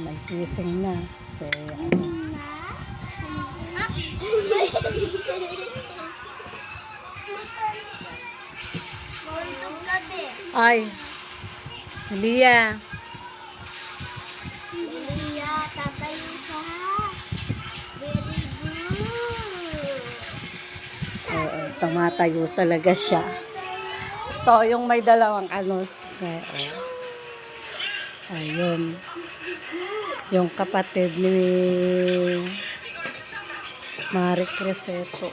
nagising na. Ano, Mauntog gabi. ay, Lia, Lilia, tatayo siya. Very good. oo, tumatayo talaga siya. Ito, yung may dalawang anos. Kaya, oh. Ayun. Yung kapatid ni Marie Creseto.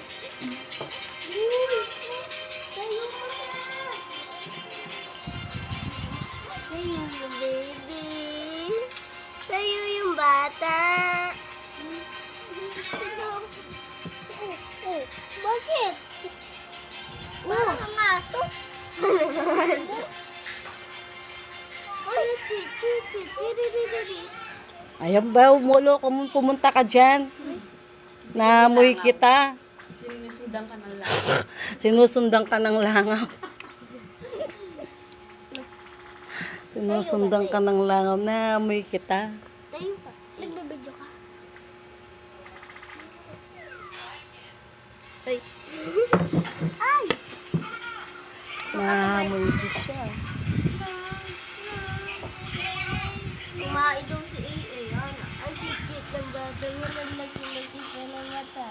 Tayo yung baby. Tayo yung bata. Gusto. Oh, oh. Bakit? Oh. Ang aso. Ang aso. Ayan ba, umulo, kung pumunta ka dyan. Naamoy kita. Sinusundan ka ng lang. Sinusundan ka ng langaw. Sinusundan ka ng langaw. Naamoy kita. Tayo ka. Nagbibidyo ka. Ay. Ay! Naamoy ko siya. जंगल में मछली मछली खेलेंगे तो